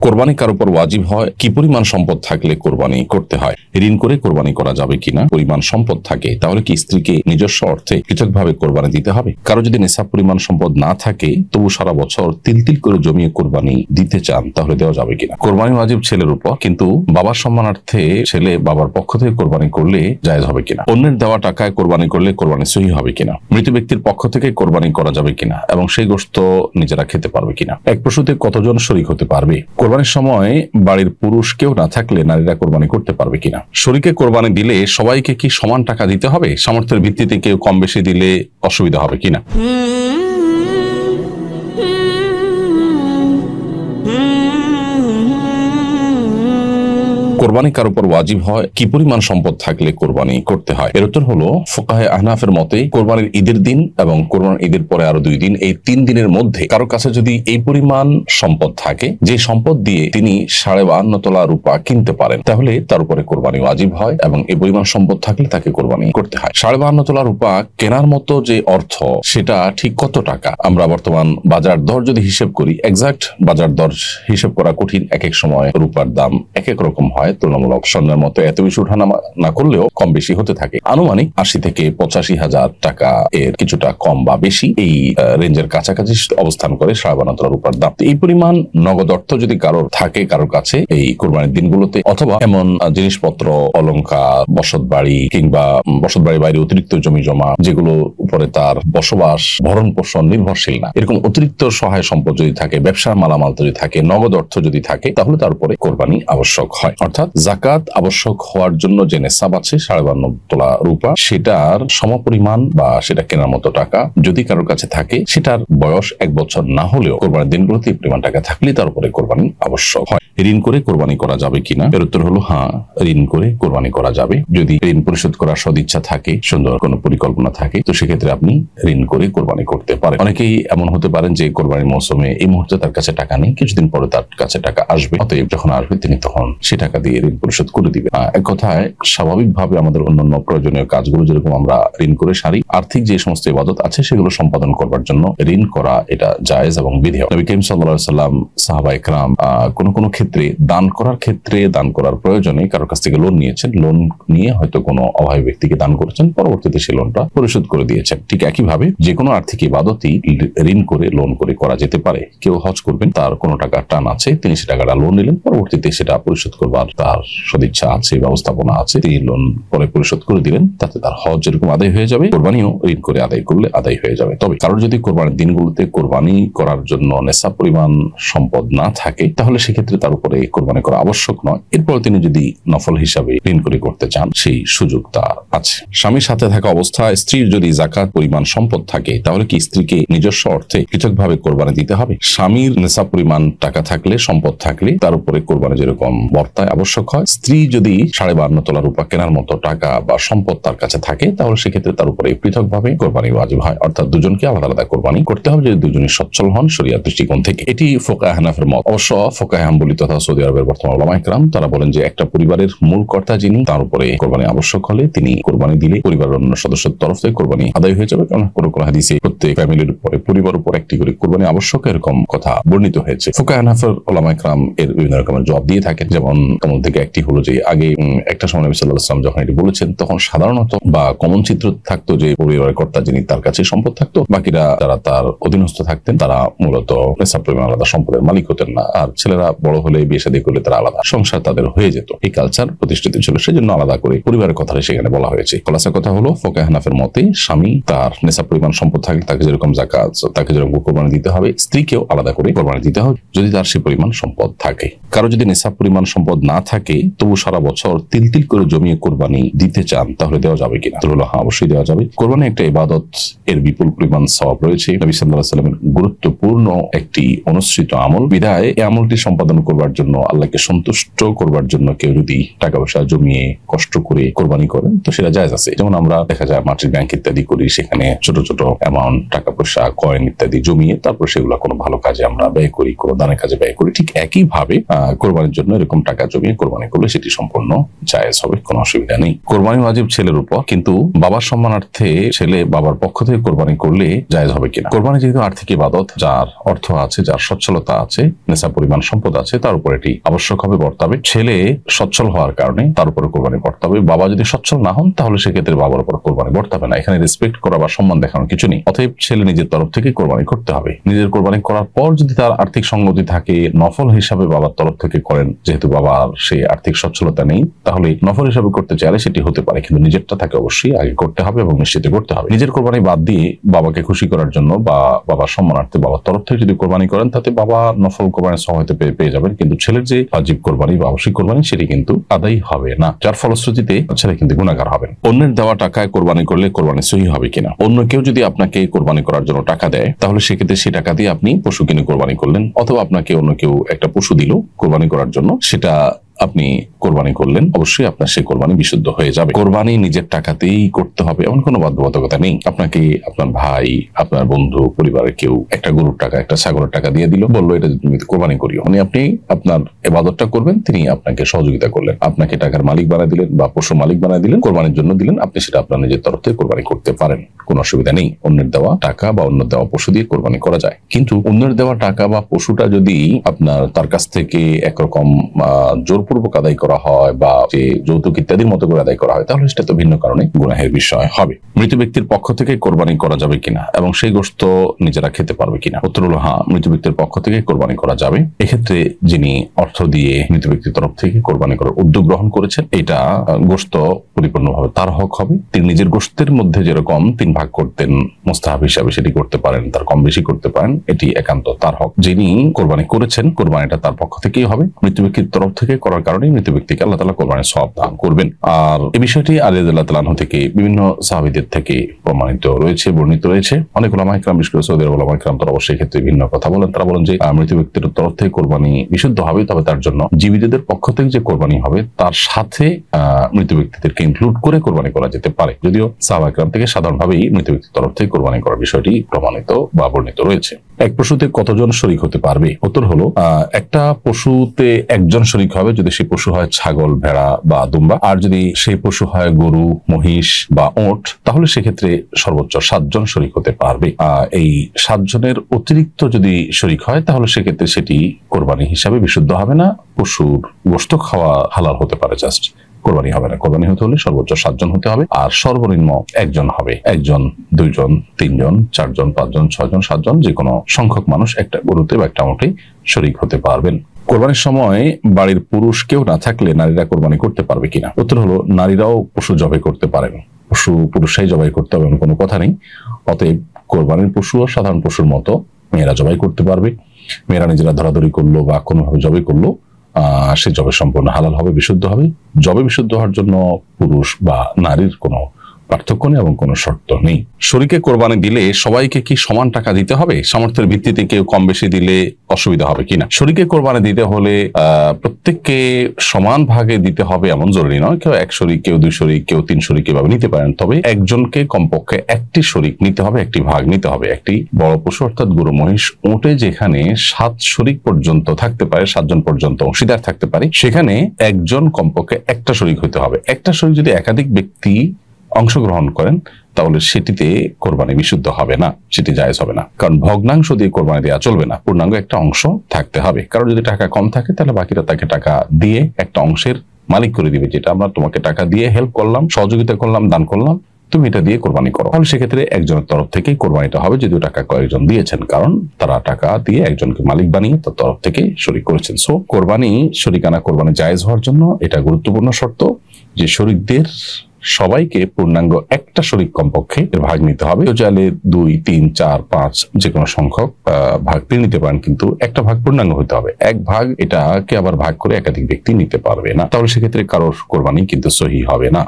কোরবানি কার উপর ওয়াজিব হয়? কি পরিমাণ সম্পদ থাকলে কোরবানি করতে হয়? ঋণ করে কোরবানি করা যাবে কিনা? পরিমাণ সম্পদ থাকে, তাহলে কি স্ত্রীকে নিজস্ব অর্থে পৃথকভাবে কোরবানি দিতে হবে? কারও যদি নেশা পরিমাণ সম্পদ না থাকে, তবু সারা বছর তিল তিল করে জমিয়ে কোরবানি দিতে চান, তাহলে দেওয়া যাবে কিনা? কোরবানি ওয়াজিব ছেলের উপর, কিন্তু বাবার সম্মানার্থে ছেলে বাবার পক্ষ থেকে কোরবানি করলে জায়েজ হবে কিনা? অন্যের দেওয়া টাকায় কোরবানি করলে কোরবানি সহি হবে কিনা? মৃত ব্যক্তির পক্ষ থেকে কোরবানি করা যাবে কিনা? এবং সেই গোস্ত নিজেরা খেতে পারবে কিনা? এক পশুতে কতজন শরিক হতে পারবে? কোরবানির সময় বাড়ির পুরুষ কেউ না থাকলে নারীরা কোরবানি করতে পারবে কিনা? শরীরকে কোরবানি দিলে সবাইকে কি সমান টাকা দিতে হবে? সামর্থ্যের ভিত্তিতে কেউ কম বেশি দিলে অসুবিধা হবে কিনা? কোরবানি কার উপর ওয়াজিব হয়? কি পরিমাণ সম্পদ থাকলে কোরবানি করতে হয়? এর উত্তর হলো, ফোকাহে আহনাফের মতে, কোরবানির ঈদের দিন এবং কোরবানির ঈদের পরে আরও দুই দিন, এই তিন দিনের মধ্যে কারও কাছে যদি এই পরিমাণ সম্পদ থাকে, যে সম্পদ দিয়ে তিনি সাড়ে বাহান্ন তোলা রূপা কিনতে পারেন, তাহলে তার উপরে কোরবানি ওয়াজিব হয় এবং এই পরিমাণ সম্পদ থাকলে তাকে কোরবানি করতে হয়। সাড়ে বাহান্ন তোলা রূপা কেনার মতো যে অর্থ, সেটা ঠিক কত টাকা? আমরা বর্তমান বাজার দর যদি হিসেব করি এক্সাক্ট বাজার দর হিসেব করা কঠিন, এক এক সময় রূপার দাম এক এক রকম হয়। তুলনামূলক স্বর্ণের মতো এত বেশি উঠানামা না করলেও কম বেশি হতে থাকে। আনুমানিক আশি থেকে পঁচাশি হাজার টাকা এর কিছুটা কম বা বেশি এই রেঞ্জের কাছাকাছি অবস্থান করে সাড়ে রূপার দাম। এই পরিমাণ নগদ অর্থ যদি কারোর থাকে, কারোর কাছে এই কোরবানির দিনগুলোতে, অথবা এমন জিনিসপত্র, অলংকার, বসত বাড়ি কিংবা বসত বাড়ির বাইরে অতিরিক্ত জমি জমা, যেগুলো উপরে তার বসবাস, ভরণ পোষণ নির্ভরশীল না। এরকম অতিরিক্ত সহায় সম্পদ যদি থাকে, ব্যবসার মালামাল যদি থাকে, নগদ অর্থ যদি থাকে, তাহলে তার উপরে কোরবানি আবশ্যক হয়। অর্থাৎ জাকাত আবশ্যক হওয়ার জন্য যে নেশাব আছে, সাড়ে বান্ন তোলা রূপা, সেটার সমপরিমাণ বা সেটা কেনার মতো টাকা যদি কারোর কাছে থাকে, সেটার বয়স এক বছর না হলেও কোরবানির দিনগুলোতে এই পরিমাণ টাকা থাকলে তার উপরে কোরবানি আবশ্যক হয়। ঋণ করে কোরবানি করা যাবে কিনা? এর উত্তর হলো হ্যাঁ ঋণ করে কোরবানি করা যাবে। যদি ঋণ পরিশোধ করার সদিচ্ছা থাকে, সুন্দর কোনো পরিকল্পনা থাকে, তো সেক্ষেত্রে আপনি ঋণ করে কোরবানি করতে পারেন। অনেকেই এমন হতে পারেন যে কোরবানির মৌসুমে এই মুহূর্তে তার কাছে টাকা নেই, কিছুদিন পরে তার কাছে টাকা আসবে, অতএব যখন আসবে তিনি তখন সে টাকা দিয়ে ঋণ পরিশোধ করে আহ, এক কথায় স্বাভাবিকভাবে আমাদের অন্যান্য প্রয়োজনীয় কাজগুলো যেরকম আমরা ঋণ করে সারি আর্থিক যে সমস্ত ইবাদত আছে সেগুলো সম্পাদন করবার জন্য ঋণ করা এটা জায়েজ এবং বিধেয়। নবী করিম সাল্লাম সাহাবা ইকরাম কোন কোন ক্ষেত্রে দান করার ক্ষেত্রে দান করার প্রয়োজনে কারোর কাছ থেকে লোন নিয়েছেন। লোন নিয়ে হয়তো কোনো অভাবী ব্যক্তিকে দান করেছেন পরবর্তীতে সেই লোনটা পরিশোধ করে দিয়েছেন। ঠিক একইভাবে যে কোনো আর্থিক ইবাদতই ঋণ করে লোন করে করা যেতে পারে। কেউ হজ করবেন তার কোনো টাকা টান আছে তিনি সে টাকাটা লোন নিলেন পরবর্তীতে সেটা পরিশোধ করবার তার সদিচ্ছা আছে, ব্যবস্থাপনা আছে, তিনি লোন পরে পরিশোধ করে দিলেন, তাতে তার হজ যেরকম আদায় হয়ে যাবে, কোরবানিও ঋণ করে আদায় করলে আদায় হয়ে যাবে। তবে কারোর যদি কোরবানির দিনগুলোতে কোরবানি করার জন্য নেশা পরিমাণ সম্পদ না থাকে, তাহলে সেক্ষেত্রে তার উপরে কোরবানি করা আবশ্যক নয়। এরপর তিনি যদি নফল হিসাবে ঋণ করে করতে চান, সেই সুযোগ তার আছে। স্বামীর সাথে থাকা অবস্থায় স্ত্রীর যদি জাকাত পরিমাণ সম্পদ থাকে, তাহলে কি স্ত্রীকে নিজস্ব অর্থে পৃথকভাবে কোরবানি দিতে হবে? স্বামীর নেশা পরিমাণ টাকা থাকলে, সম্পদ থাকলে তার উপরে কোরবানি যেরকম বর্তায় আবশ্যক হয়, স্ত্রী যদি সাড়ে বান্ন তোলা রূপা কেনার মতো টাকা বা সম্পদ তার কাছে থাকে, তাহলে সেক্ষেত্রে তার উপরে পৃথক পৃথকভাবে কোরবানি ওয়াজিব হয়। অর্থাৎ দুজনকে আলাদা আলাদা কোরবানি করতে হবে যদি দুজনই সচ্ছল হন শরিয়ার দৃষ্টিকোণ থেকে। এটি ফোকা হানাফের মত। অবশ্য ফোকা হাম্বলি তথা সৌদি আরবের বর্তমান ওলামা ইকরাম তারা বলেন যে একটা পরিবারের মূল কর্তা যিনি, তার উপরে কোরবানি আবশ্যক হলে তিনি কোরবানি দিলে পরিবারের অন্য সদস্যের তরফ থেকে কোরবানি আদায় হয়ে যাবে। কারণ কোনো কোনো হাদিসে প্রত্যেক ফ্যামিলির উপরে, পরিবার উপর একটি করে কোরবানি আবশ্যক এরকম কথা বর্ণিত হয়েছে। ফোকা হানাফের ওলামা ইকরাম এর বিভিন্ন রকমের জবাব দিয়ে থাকেন। যেমন থেকে একটি হলো যে, আগে একটা সময় নবী সাল্লাহ আসলাম যখন এটি বলেছেন, তখন সাধারণত বা কমন চিত্র থাকতো যে, পরিবারের কর্তা যিনি তার কাছে সম্পদ থাকতো, বাকিরা যারা তার অধীনস্থ থাকতেন, তারা মূলত আলাদা সম্পদের মালিক হতেন না। আর ছেলেরা বড় হলে বিয়ে শাদী করলে তারা আলাদা সংসার তাদের হয়ে যেত। এই কালচার প্রতিষ্ঠিত ছিল সেজন্য আলাদা করে পরিবারের কথাটা সেখানে বলা হয়েছে। খোলাসা কথা হলো ফোকা হানাফের মতে স্বামী তার নেশা পরিমাণ সম্পদ থাকলে তাকে যেরকম জাকাত তাকে যেরকম কোরবানি দিতে হবে, স্ত্রীকেও আলাদা করে কোরবানি দিতে হবে যদি তার সে পরিমাণ সম্পদ থাকে। কারও যদি নেশা পরিমাণ সম্পদ না থাকে তবু সারা বছর তিল তিল করে জমিয়ে কোরবানি দিতে চান তাহলে দেওয়া যাবে কিনা? তো হলো হ্যাঁ অবশ্যই দেওয়া যাবে। কোরবানি একটা ইবাদত এর বিপুল পরিমাণ সওয়াব রয়েছে। নবী সাল্লাহ সাল্লামের গুরুত্বপূর্ণ একটি অনুসৃত আমল। বিধায় এই আমলটি সম্পাদন করবার জন্য আল্লাহকে সন্তুষ্ট করবার জন্য কেউ যদি টাকা পয়সা জমিয়ে কষ্ট করে কোরবানি করেন তো সেটা জায়জ আছে। যেমন আমরা দেখা যায় মাটির ব্যাংক ইত্যাদি করি সেখানে ছোট ছোট অ্যামাউন্ট টাকা পয়সা কয়েন ইত্যাদি জমিয়ে তারপর সেগুলো কোনো ভালো কাজে আমরা ব্যয় করি কোনো দানের কাজে ব্যয় করি। ঠিক একইভাবে আহ, কোরবানির জন্য এরকম টাকা জমিয়ে কোরবানি করলে সেটি সম্পূর্ণ জায়েজ হবে, কোনো অসুবিধা নেই। কোরবানি ওয়াজিব ছেলের উপর, কিন্তু বাবার সম্মানার্থে ছেলে বাবার পক্ষ থেকে কোরবানি করলে জায়েজ হবে কিনা? কোরবানি যেহেতু আর্থিক ইবাদত, যার অর্থ আছে, যার সচ্ছলতা আছে নেশা পরিমাণ সম্পদ আছে, তার উপর এটি আবশ্যক হবে, বর্তাবে। ছেলে সচ্ছল হওয়ার কারণে তার উপরে কোরবানি বর্তাবে। বাবা যদি সচ্ছল না হন, তাহলে সেক্ষেত্রে বাবার উপর কোরবানি বর্তাবে না। এখানে রেসপেক্ট করা বা সম্মান দেখানোর কিছু নেই। অতএব ছেলে নিজের তরফ থেকে কোরবানি করতে হবে। নিজের কোরবানি করার পর যদি তার আর্থিক সঙ্গতি থাকে, নফল হিসাবে বাবার তরফ থেকে করেন, যেহেতু বাবার সেই আর্থিক সচ্ছলতা নেই, তাহলে নফল হিসাবে করতে চাইলে সেটি হতে পারে। কিন্তু নিজেরটা তাকে অবশ্যই আগে করতে হবে এবং নিশ্চিত করতে হবে। নিজের কোরবানি বাদ দিয়ে বাবাকে খুশি করার জন্য বা বাবার সম্মানার্থে বাবার তরফ থেকে যদি কোরবানি করেন, তাতে বাবা নফল কোরবানির সহায়তা পেয়ে পেয়ে যাবেন। কিন্তু ছেলের যে আজীব কোরবানি বা আবশ্যিক কোরবানি, সেটি কিন্তু আদায় হবে না। যার ফলশ্রুতিতে ছেলে কিন্তু গুণাগার হবেন অন্যের দেওয়া টাকায় কোরবানি করলে কোরবানি সহি হবে কিনা? অন্য কেউ যদি আপনাকে কোরবানি করার জন্য টাকা দেয়, তাহলে সেক্ষেত্রে সেই টাকা দিয়ে আপনি পশু কিনে কোরবানি করলেন। অথবা আপনাকে অন্য কেউ একটা পশু দিল কোরবানি করার জন্য, সেটা আপনি কোরবানি করলেন, অবশ্যই আপনার সেই কোরবানি বিশুদ্ধ হয়ে যাবে। কোরবানি নিজের টাকাতেই করতে হবে, এমন কোনো বাধ্যবাধকতা নেই। আপনাকে আপনার ভাই, আপনার বন্ধু, পরিবারের কেউ একটা গরুর টাকা, একটা ছাগলের টাকা দিয়ে দিল, বলল, এটা তুমি কোরবানি করিও। মানে আপনি আপনার এবাদতটা করবেন, তিনি আপনাকে সহযোগিতা করলেন। আপনাকে টাকার মালিক বানাই দিলেন বা পশুর মালিক বানাই দিলেন, কোরবানির জন্য দিলেন, আপনি সেটা আপনার নিজের তরফ থেকে কোরবানি করতে পারেন। কোনো অসুবিধা নেই। অন্যের দেওয়া টাকা বা অন্য দেওয়া পশু দিয়ে কোরবানি করা যায়। কিন্তু অন্যের দেওয়া টাকা বা পশুটা যদি আপনার তার কাছ থেকে একরকম জোরপূর্বক আদায় করা হয় বা যে যৌতুক ইত্যাদির মতো করে আদায় করা হয়, তাহলে সেটা তো ভিন্ন কারণে গুনাহের বিষয় হবে। মৃত ব্যক্তির পক্ষ থেকে কোরবানি করা যাবে কিনা এবং সেই গোস্ত নিজেরা খেতে পারবে কিনা? উত্তর হলো হ্যাঁ মৃত ব্যক্তির পক্ষ থেকে কোরবানি করা যাবে। এক্ষেত্রে যিনি অর্থ দিয়ে মৃত ব্যক্তির তরফ থেকে কোরবানি করার উদ্যোগ গ্রহণ করেছেন, এটা গোস্ত পরিপূর্ণভাবে তার হক হবে। তিনি নিজের গোস্তের মধ্যে যেরকম তিন করতেন মোস্তাহাব হিসাবে সেটি করতে পারেন তার কম বেশি করতে পারেন এটি একান্ত তার হক। যিনি কোরবানি করেছেন কোরবানিটা তার পক্ষ থেকেই হবে। মৃত ব্যক্তির তরফ থেকে করার কারণে মৃত ব্যক্তিকে আল্লাহ তালা কোরবানির সব দান করবেন। আর এই বিষয়টি আলিয়াদ তালাহ থেকে বিভিন্ন সাহাবিদের থেকে প্রমাণিত রয়েছে বর্ণিত রয়েছে। অনেক ওলামা ইকরাম বিশেষ করে সৌদি ওলামা ইকরাম তারা অবশ্যই ক্ষেত্রে ভিন্ন কথা বলেন। তারা বলেন যে আহ, মৃত ব্যক্তির তরফ থেকে কোরবানি বিশুদ্ধ হবে তবে তার জন্য জীবিতদের পক্ষ থেকে যে কোরবানি হবে তার সাথে মৃত ব্যক্তিদেরকে ইনক্লুড করে কোরবানি করা যেতে পারে। যদিও সাহাবা ইকরাম থেকে সাধারণভাবেই মৃত তরফ থেকে কোরবানি করার বিষয়টি প্রমাণিত বা বর্ণিত রয়েছে। এক পশুতে কতজন শরিক হতে পারবে? উত্তর হলো একটা পশুতে একজন শরিক হবে যদি সেই পশু হয় ছাগল, ভেড়া বা দুম্বা। আর যদি সেই পশু হয় গরু, মহিষ বা ওট, তাহলে সেক্ষেত্রে সর্বোচ্চ সাতজন শরিক হতে পারবে। এই সাতজনের অতিরিক্ত যদি শরিক হয়, তাহলে সেক্ষেত্রে সেটি কোরবানি হিসাবে বিশুদ্ধ হবে না। পশুর গোস্ত খাওয়া হালাল হতে পারে জাস্ট। কোরবানি হবে না। কোরবানি হতে হলে সর্বোচ্চ সাতজন হতে হবে আর সর্বনিম্ন একজন হবে। একজন, দুইজন, তিনজন, চারজন, পাঁচজন, ছয়জন, সাতজন যে কোনো সংখ্যক মানুষ একটা গরুতে বা একটা মোটে শরিক হতে পারবেন। কোরবানির সময় বাড়ির পুরুষ কেউ না থাকলে নারীরা কোরবানি করতে পারবে কিনা? উত্তর হলো, নারীরাও পশু জবাই করতে পারেন। পশু পুরুষরাই জবাই করতে হবে কোনো কথা নেই। অতএব কোরবানির পশু ও সাধারণ পশুর মতো মেয়েরা জবাই করতে পারবে। মেয়েরা নিজেরা ধরাধরি করল বা কোনোভাবে জবাই করল সে জবে সম্পূর্ণ হালাল হবে, বিশুদ্ধ হবে। জবে বিশুদ্ধ হওয়ার জন্য পুরুষ বা নারীর কোনো পার্থক্য নেই এবং কোনো শর্ত নেই। শরীকে কোরবানি দিলে সবাইকে কি সমান টাকা দিতে হবে? সামর্থ্যের ভিত্তিতে কেউ কম বেশি দিলে অসুবিধা হবে কিনা? শরীকে কোরবানি দিতে হলে প্রত্যেককে সমান ভাগে দিতে হবে এমন জরুরি নয়। কেউ এক শরিক, কেউ দুই শরিক, কেউ তিন শরিক এভাবে নিতে পারেন। তবে একজনকে কমপক্ষে একটি শরিক নিতে হবে, একটি ভাগ নিতে হবে। একটি বড় পশু অর্থাৎ গরু, মহিষ ওটে যেখানে সাত শরিক পর্যন্ত থাকতে পারে সাতজন পর্যন্ত অংশীদার থাকতে পারে, সেখানে একজন কমপক্ষে একটা শরিক হতে হবে। একটা শরিক যদি একাধিক ব্যক্তি অংশগ্রহণ করেন, তাহলে সেটিতে কোরবানি বিশুদ্ধ হবে না, সেটি জায়েজ হবে না। কারণ ভগ্নাংশ দিয়ে কোরবানি দেওয়া চলবে না, পূর্ণাঙ্গ একটা অংশ থাকতে হবে। কারণ যদি টাকা কম থাকে, তাহলে বাকিরা তাকে টাকা দিয়ে একটা অংশের মালিক করে দিবে, যেটা আমরা তোমাকে টাকা দিয়ে হেল্প করলাম, সহযোগিতা করলাম, দান করলাম, তুমি এটা দিয়ে কোরবানি করো। তাহলে সেক্ষেত্রে একজনের তরফ থেকেই কোরবানিটা হবে, যদিও টাকা কয়েকজন দিয়েছেন, কারণ তারা টাকা দিয়ে একজনকে মালিক বানিয়ে তার তরফ থেকে শরিক করেছেন। সো কোরবানি, শরিকানা কোরবানি জায়েজ হওয়ার জন্য এটা গুরুত্বপূর্ণ শর্ত যে শরিকদের সবাইকে পূর্ণাঙ্গ একটা শরিক কমপক্ষে ভাগ নিতে হবে। চাইলে দুই, তিন, চার, পাঁচ যে কোনো সংখ্যক ভাগ তিনি নিতে পারেন, কিন্তু একটা ভাগ পূর্ণাঙ্গ হতে হবে। এক ভাগ এটাকে আবার ভাগ করে একাধিক ব্যক্তি নিতে পারবে না। তাহলে সেক্ষেত্রে কারোর কোরবানি কিন্তু সহি হবে না।